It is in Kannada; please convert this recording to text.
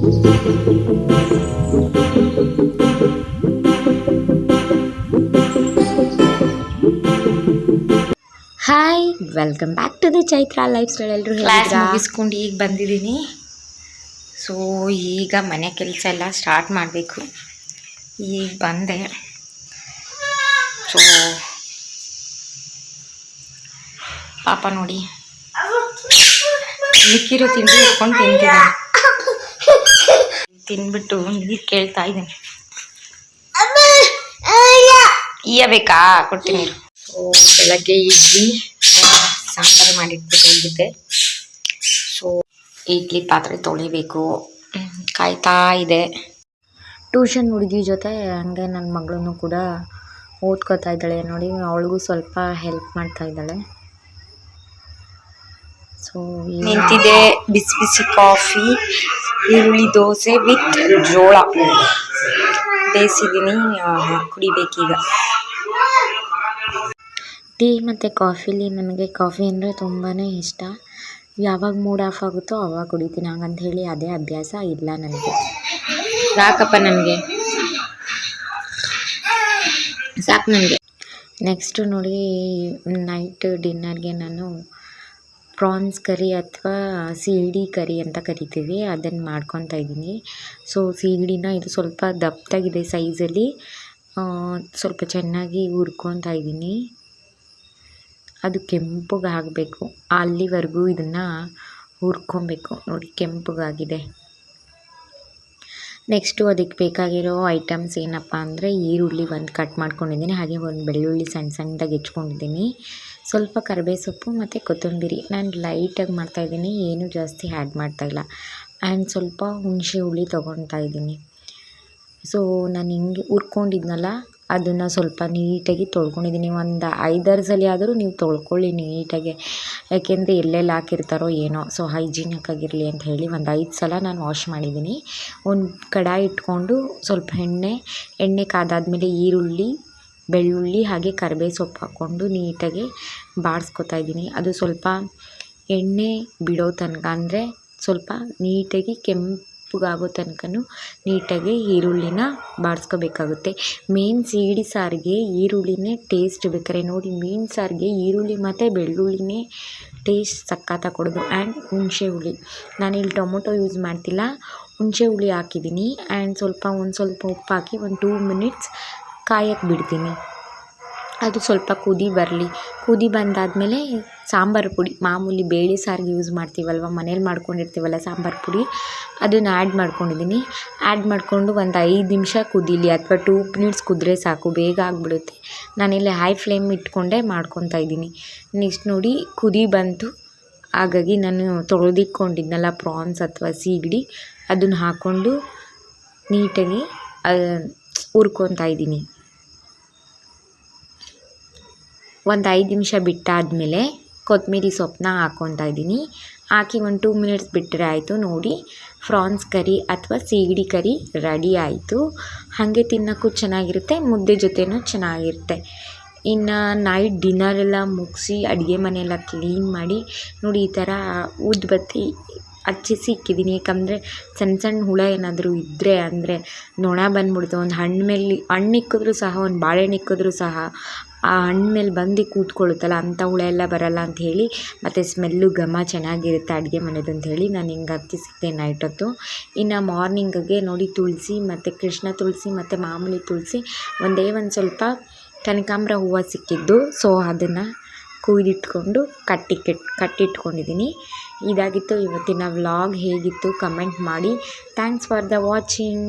Hi welcome back to the Chaitra lifestyle ಎಲ್ಲರೂ ಕ್ಲಾಸ್ ಮುಗಿಸ್ಕೊಂಡು ಈಗ ಬಂದಿದ್ದೀನಿ. ಸೊ ಈಗ ಮನೆ ಕೆಲಸ ಎಲ್ಲ ಸ್ಟಾರ್ಟ್ ಮಾಡಬೇಕು. ಈಗ ಬಂದೆ. ಸೊ ಪಾಪ ನೋಡಿ. ಮಿಕ್ಕಿರೋ ತಿಂಡಿ ಇಟ್ಕೊಂಡು ತಿಂತಿದ್ದಾನೆ ತಿನ್ಬಿಟ್ಟು ನೀರು ಕೇಳ್ತಾ ಇದ್ದೀನಿ. ಈಯಬೇಕಾ ಕೊಟ್ಟಿ ನೀರು ಸೊ ಬೆಳಗ್ಗೆ ಇಡ್ಲಿ ಸಾಂಬಾರು ಮಾಡಿಟ್ಬಿಟ್ಟು ಹೋಗಿದ್ದೆ ಸೊ ಇಡ್ಲಿ ಪಾತ್ರೆ ತೊಳಿಬೇಕು. ಕಾಯ್ತಾ ಇದೆ. ಟ್ಯೂಷನ್ ಹುಡುಗಿ ಜೊತೆ ಹಂಗೆ ನನ್ನ ಮಗಳನ್ನು ಕೂಡ ಓದ್ಕೋತಾ ಇದ್ದಾಳೆ. ನೋಡಿ ಅವಳಿಗೂ ಸ್ವಲ್ಪ ಹೆಲ್ಪ್ ಮಾಡ್ತಾ ಇದ್ದಾಳೆ. ಸೊ ನಿಂತಿದೆ ಬಿಸಿ ಬಿಸಿ ಕಾಫಿ ಈರುಳ್ಳಿ ದೋಸೆ ವಿತ್ ಜೋಳ ಬೇಯಿಸಿದ್ದೀನಿ ಕುಡಿಬೇಕೀಗ ಟೀ ಮತ್ತು ಕಾಫಿಲಿ ನನಗೆ ಕಾಫಿ ಅಂದರೆ ತುಂಬಾ ಇಷ್ಟ ಯಾವಾಗ ಮೂಡ್ ಆಫ್ ಆಗುತ್ತೋ ಅವಾಗ ಕುಡಿತೀನಿ ಹಾಗಂತ ಹೇಳಿ ಅದೇ ಅಭ್ಯಾಸ ಇಲ್ಲ ನನಗೆ ಸಾಕಪ್ಪ ನನಗೆ ಸಾಕು ನನಗೆ ನೆಕ್ಸ್ಟು ನೋಡಿ ನೈಟ್ ಡಿನ್ನರ್ಗೆ ನಾನು ಪ್ರಾನ್ಸ್ ಕರಿ ಅಥವಾ ಸೀಗಡಿ ಕರಿ ಅಂತ ಕರಿತೀವಿ ಅದನ್ನು ಮಾಡ್ಕೊತಾ ಇದ್ದೀನಿ. ಸೊ ಸೀಗಡಿನ ಇದು ಸ್ವಲ್ಪ ದಪ್ಪದಾಗಿದೆ ಸೈಜಲ್ಲಿ ಸ್ವಲ್ಪ ಚೆನ್ನಾಗಿ ಹುರ್ಕೊತಾ ಇದ್ದೀನಿ. ಅದು ಕೆಂಪಗಾಗಬೇಕು. ಅಲ್ಲಿವರೆಗೂ ಇದನ್ನು ಹುರ್ಕೊಬೇಕು. ನೋಡಿ ಕೆಂಪಗಾಗಿದೆ. ನೆಕ್ಸ್ಟು ಅದಕ್ಕೆ ಬೇಕಾಗಿರೋ ಐಟಮ್ಸ್ ಏನಪ್ಪ ಅಂದರೆ ಈರುಳ್ಳಿ ಒಂದು ಕಟ್ ಮಾಡ್ಕೊಂಡಿದ್ದೀನಿ, ಹಾಗೆ ಒಂದು ಬೆಳ್ಳುಳ್ಳಿ ಸಣ್ಣ ಸಣ್ಣದಾಗಿ ಹೆಚ್ಕೊಂಡಿದ್ದೀನಿ. ಸ್ವಲ್ಪ ಕರಿಬೇ ಸೊಪ್ಪು ಮತ್ತು ಕೊತ್ತಂಬರಿ. ನಾನು ಲೈಟಾಗಿ ಮಾಡ್ತಾಯಿದ್ದೀನಿ ಏನೂ ಜಾಸ್ತಿ ಆ್ಯಡ್ ಮಾಡ್ತಾಯಿಲ್ಲ ಆ್ಯಂಡ್ ಸ್ವಲ್ಪ ಹುಣಸೆ ಹುಳಿ ತೊಗೊತಾ ಇದ್ದೀನಿ. ಸೊ, ನಾನು ಹಿಂಗೆ ಹುರ್ಕೊಂಡಿದ್ನಲ್ಲ ಅದನ್ನು ಸ್ವಲ್ಪ ನೀಟಾಗಿ ತೊಳ್ಕೊಂಡಿದ್ದೀನಿ. ಒಂದು ಐದಾರು ಸಲ ಆದರೂ ನೀವು ತೊಳ್ಕೊಳ್ಳಿ ನೀಟಾಗಿ. ಯಾಕೆಂದರೆ ಎಲ್ಲೆಲ್ಲಿ ಹಾಕಿರ್ತಾರೋ ಏನೋ. ಸೊ ಹೈಜೀನಿಕ್ ಆಗಿರಲಿ ಅಂತ ಹೇಳಿ ಒಂದು ಐದು ಸಲ ನಾನು ವಾಶ್ ಮಾಡಿದ್ದೀನಿ. ಒಂದು ಕಡಾಯಿ ಇಟ್ಕೊಂಡು ಸ್ವಲ್ಪ ಎಣ್ಣೆ ಎಣ್ಣೆ ಕಾದಾದಮೇಲೆ ಈರುಳ್ಳಿ, ಬೆಳ್ಳುಳ್ಳಿ ಹಾಗೆ ಕರಿಬೇ ಸೊಪ್ಪು ಹಾಕ್ಕೊಂಡು ನೀಟಾಗಿ ಬಾಡಿಸ್ಕೊತಾ ಇದ್ದೀನಿ. ಅದು ಸ್ವಲ್ಪ ಎಣ್ಣೆ ಬಿಡೋ ತನಕ ಅಂದರೆ ಸ್ವಲ್ಪ ನೀಟಾಗಿ ಕೆಂಪಗಾಗೋ ತನಕನೂ ನೀಟಾಗಿ ಈರುಳ್ಳಿನ ಬಾಡಿಸ್ಕೋಬೇಕಾಗುತ್ತೆ. ಮೇನ್ ಸೀಡಿ ಸಾರಿಗೆ ಈರುಳ್ಳಿನೇ ಟೇಸ್ಟ್ ಬೇಕಾರೆ ನೋಡಿ, ಮೀನು ಸಾರಿಗೆ ಈರುಳ್ಳಿ ಮತ್ತು ಬೆಳ್ಳುಳ್ಳಿನೇ ಟೇಸ್ಟ್ ಸಖತ್ತಾಗಿ ಕೊಡೋದು. ಆ್ಯಂಡ್ ಹುಣಸೆ ಹುಳಿ. ನಾನಿಲ್ಲಿ ಟೊಮೊಟೊ ಯೂಸ್ ಮಾಡ್ತಿಲ್ಲ. ಹುಣಸೆ ಹುಳಿ ಹಾಕಿದ್ದೀನಿ. ಆ್ಯಂಡ್ ಸ್ವಲ್ಪ ಒಂದು ಸ್ವಲ್ಪ ಉಪ್ಪು ಹಾಕಿ ಒಂದು ಟೂ ಮಿನಿಟ್ಸ್ ಕಾಯಕ್ಕೆ ಬಿಡ್ತೀನಿ. ಅದು ಸ್ವಲ್ಪ ಕುದಿ ಬರಲಿ. ಕುದಿ ಬಂದಾದಮೇಲೆ ಸಾಂಬಾರು ಪುಡಿ, ಮಾಮೂಲಿ ಬೇಳೆ ಸಾರಿಗೆ ಯೂಸ್ ಮಾಡ್ತೀವಲ್ವ, ಮನೇಲಿ ಮಾಡ್ಕೊಂಡಿರ್ತೀವಲ್ಲ ಸಾಂಬಾರು ಪುಡಿ, ಅದನ್ನು ಆ್ಯಡ್ ಮಾಡ್ಕೊಂಡಿದ್ದೀನಿ ಆ್ಯಡ್ ಮಾಡಿಕೊಂಡು ಒಂದು ಐದು ನಿಮಿಷ ಕುದೀಲಿ, ಅಥವಾ ಟೂ ಮಿನಿಟ್ಸ್ ಕುದ್ರೆ ಸಾಕು, ಬೇಗ ಆಗಿಬಿಡುತ್ತೆ. ನಾನಿಲ್ಲಿ ಹೈ ಫ್ಲೇಮ್ ಇಟ್ಕೊಂಡೇ ಮಾಡ್ಕೊತಾ ಇದ್ದೀನಿ. ನೆಕ್ಸ್ಟ್ ನೋಡಿ, ಕುದಿ ಬಂತು. ಹಾಗಾಗಿ ನಾನು ತೊಳೆದಿಟ್ಕೊಂಡಿದ್ನಲ್ಲ ಪ್ರಾನ್ಸ್ ಅಥವಾ ಸೀಗಡಿ, ಅದನ್ನು ಹಾಕ್ಕೊಂಡು ನೀಟಾಗಿ ಹುರ್ಕೊತಾ ಇದ್ದೀನಿ. ಒಂದು ಐದು ನಿಮಿಷ ಬಿಟ್ಟಾದಮೇಲೆ ಕೊತ್ತಂಬರಿ ಸೊಪ್ಪನ್ನ ಹಾಕ್ಕೊತಾ ಇದ್ದೀನಿ. ಹಾಕಿ ಒಂದು ಟೂ ಮಿನಿಟ್ಸ್ ಬಿಟ್ಟರೆ ಆಯಿತು ನೋಡಿ. ಫ್ರಾನ್ಸ್ ಕರಿ ಅಥವಾ ಸೀಗಡಿ ಕರಿ ರೆಡಿ ಆಯಿತು. ಹಾಗೆ ತಿನ್ನೋಕ್ಕೂ ಚೆನ್ನಾಗಿರುತ್ತೆ, ಮುದ್ದೆ ಜೊತೆನೂ ಚೆನ್ನಾಗಿರುತ್ತೆ. ಇನ್ನು ನೈಟ್ ಡಿನ್ನರ್ ಎಲ್ಲ ಮುಗಿಸಿ ಅಡುಗೆ ಮನೆಯೆಲ್ಲ ಕ್ಲೀನ್ ಮಾಡಿ ನೋಡಿ ಈ ಥರ ಊದುಬತ್ತಿ ಹಚ್ಚಿಸಿ ಇಕ್ಕಿದ್ದೀನಿ ಯಾಕಂದರೆ ಸಣ್ಣ ಸಣ್ಣ ಹುಳ ಏನಾದರೂ ಇದ್ದರೆ ಅಂದರೆ ನೊಣ ಬಂದ್ಬಿಡ್ತು. ಒಂದು ಹಣ್ಣು ಮೇಲೆ ಹಣ್ಣು ಇಕ್ಕಿದ್ರೂ ಸಹ, ಒಂದು ಬಾಳೆಹಣ್ಣು ಇಕ್ಕಿದ್ರೂ ಸಹ ಆ ಹಣ್ಣು ಮೇಲೆ ಬಂದು ಕೂತ್ಕೊಳ್ಳುತ್ತಲ್ಲ ಅಂಥ ಹುಳ ಎಲ್ಲ ಬರಲ್ಲ ಅಂತ ಹೇಳಿ, ಮತ್ತು ಸ್ಮೆಲ್ಲು ಘಮ ಚೆನ್ನಾಗಿರುತ್ತೆ ಅಡುಗೆ ಮನೆದು ಅಂತ ಹೇಳಿ ನಾನು ಹಿಂಗೆ ಹತ್ತಿಸಿದ್ದೆ ನೈಟ್ ಹೊತ್ತು. ಇನ್ನು ಮಾರ್ನಿಂಗಿಗೆ ನೋಡಿ ತುಳಸಿ, ಮತ್ತು ಕೃಷ್ಣ ತುಳಸಿ, ಮತ್ತು ಮಾಮೂಲಿ ತುಳಸಿ, ಒಂದೇ ಒಂದು ಸ್ವಲ್ಪ ಕನಕಾಂಬ್ರ ಹೂವು ಸಿಕ್ಕಿದ್ದು. ಸೊ ಅದನ್ನು ಕುಯ್ದಿಟ್ಕೊಂಡು ಕಟ್ಟಿಕ್ಕಿಟ್ ಕಟ್ಟಿಟ್ಕೊಂಡಿದ್ದೀನಿ ಇದಾಗಿತ್ತು ಇವತ್ತಿನ ವ್ಲಾಗ್ ಹೇಗಿತ್ತು ಕಮೆಂಟ್ ಮಾಡಿ. Thanks for the watching